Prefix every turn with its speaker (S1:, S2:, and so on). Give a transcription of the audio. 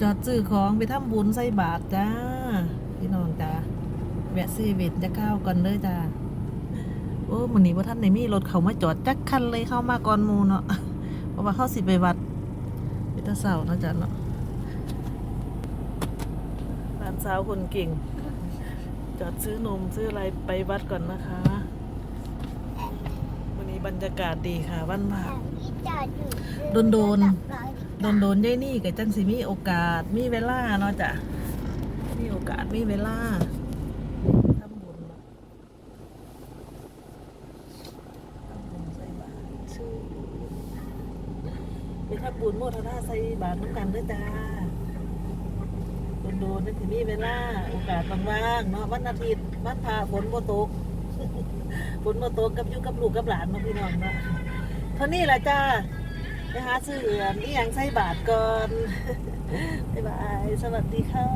S1: จอดซื้อของไปทำบุญใส่บาตรจ้า พี่น้องจ้าแวะเซเว่นจะเข้าวก่อนเลยจ้าโอ้มื้อนี้บ่ทันได้มีรถเขามาจอดจักคันเลยเข้ามาก่อนหมู่เนาะเพราะว่าเขาสิไปวัดไปแตะเสาเนาะจ้ะเนาะร้านสาวคนเก่ง จอดซื้อนมซื้ออะไรไปวัดก่อนนะคะวันนี้บรรยากาศดีค่ะวันพระโดนโดน โดนโดนยายนี่กับจังสิมีโอกาสมีเวลาเนาะจ้ะมีโอกาสมีเวลาทำบุญนะทำบุญใส่บาตรชื่อไปทำบุญโมทนาใส่บาตรน้ำกันด้วยจ้าโดนโดนนั่นสิมีเวลาโอกาสว่างๆเนาะวันอาทิตย์วันพระฝนโมตกฝนโมตกกับยู่กับลูกกับหลานเนาพี่น้องเนาะเท่านี้แหละจ้า ไปหาซื้อเอือนนี่ยังใส่บาทก่อน บ๊ายบาย สวัสดีค่ะ